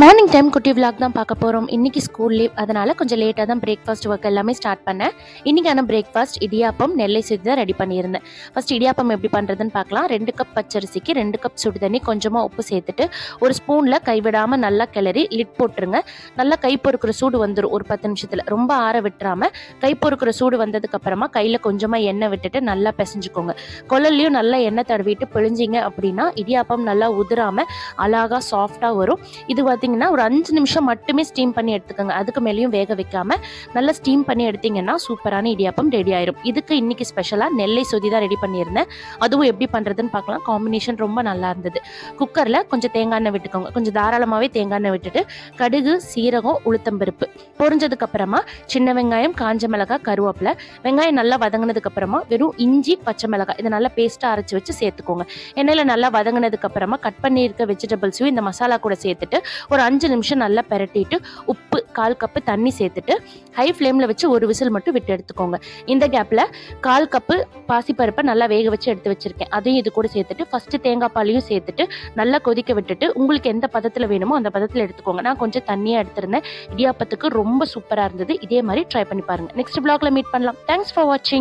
Morning time குட்டி vlog தான் பார்க்க போகிறோம் இன்றைக்கி ஸ்கூல் லீவ் அதனால் கொஞ்சம் லேட்டாக தான் பிரேக்ஃபாஸ்ட் ஒர்க் எல்லாமே ஸ்டார்ட் பண்ணேன். இன்றைக்கான பிரேக்ஃபாஸ்ட் இடியாப்பம் நெல்லை சுற்றி தான் ரெடி பண்ணியிருந்தேன். ஃபர்ஸ்ட் இடியாப்பம் எப்படி பண்ணுறதுன்னு பார்க்கலாம். ரெண்டு கப் பச்சரிசிக்கு ரெண்டு கப் சுடு தண்ணி கொஞ்சமாக உப்பு சேர்த்துட்டு ஒரு ஸ்பூனில் கைவிடாமல் நல்லா கிளறி லிட் போட்டுருங்க. நல்லா கை பொறுக்கிற சூடு வந்துடும் ஒரு பத்து நிமிஷத்தில். ரொம்ப ஆற விட்டுறாம கை பொறுக்கிற சூடு வந்ததுக்கப்புறமா கையில் கொஞ்சமாக எண்ணெய் விட்டுட்டு நல்லா பிசைஞ்சுக்கோங்க. கொள்ளலையும் நல்லா எண்ணெய் தடவிட்டு பிழிஞ்சிங்க அப்படின்னா இடியாப்பம் நல்லா உதிராமல் அழகாக சாஃப்டாக வரும். இது பார்த்தீங்கன்னா ஒரு அஞ்சு நிமிஷம் மட்டுமே ஸ்டீம் பண்ணி எடுத்துக்கோங்க. அதுக்கு மேலேயும் வேக வைக்காம நல்லா ஸ்டீம் பண்ணி எடுத்தீங்கன்னா சூப்பரான இடியாப்பம் ரெடி ஆயிரும். இதுக்கு இன்னைக்கு ஸ்பெஷலாக நெல்லை சொதி தான் ரெடி பண்ணியிருந்தேன். அதுவும் எப்படி பண்ணுறதுன்னு பார்க்கலாம். காம்பினேஷன் ரொம்ப நல்லா இருந்தது. குக்கரில் கொஞ்சம் தேங்காய் எண்ணெய் விட்டுக்கோங்க. கொஞ்சம் தாராளமாகவே தேங்காய் எண்ணெய் விட்டுட்டு கடுகு சீரகம் உளுத்தம்பருப்பு பொறிஞ்சதுக்கு அப்புறமா சின்ன வெங்காயம் காஞ்ச மிளகாய் கருவேப்பிலை. வெங்காயம் நல்லா வதங்கினதுக்கு அப்புறமா வெறும் இஞ்சி பச்சை மிளகாய். இதை நல்லா பேஸ்ட்டாக அரைச்சி வச்சு சேர்த்துக்கோங்க. எண்ணெயில் நல்லா வதங்கினதுக்கு அப்புறமா கட் பண்ணியிருக்க வெஜிடபிள்ஸையும் இந்த மசாலா கூட சேர்த்துட்டு ஒரு ஒரு அஞ்சு நிமிஷம் நல்லா பெரட்டிட்டு உப்பு கால் கப்பு தண்ணி சேர்த்துட்டு ஹை ஃப்ளேமில் வச்சு ஒரு விசில் மட்டும் விட்டு எடுத்துக்கோங்க. இந்த கேப்பில் கால் கப்பு பாசிப்பருப்பை நல்லா வேக வச்சு எடுத்து வச்சுருக்கேன். அதையும் இது கூட சேர்த்துட்டு ஃபஸ்ட்டு தேங்காய் பாலையும் சேர்த்துட்டு நல்லா கொதிக்க விட்டுட்டு உங்களுக்கு எந்த பதத்தில் வேணுமோ அந்த பதத்தில் எடுத்துக்கோங்க. நான் கொஞ்சம் தண்ணியாக எடுத்திருந்தேன். இடியாப்பத்துக்கு ரொம்ப சூப்பராக இருந்தது. இதே மாதிரி ட்ரை பண்ணி பாருங்கள் நெக்ஸ்ட் பிளாக்ல மீட் பண்ணலாம். தேங்க்ஸ் ஃபார் வாட்சிங்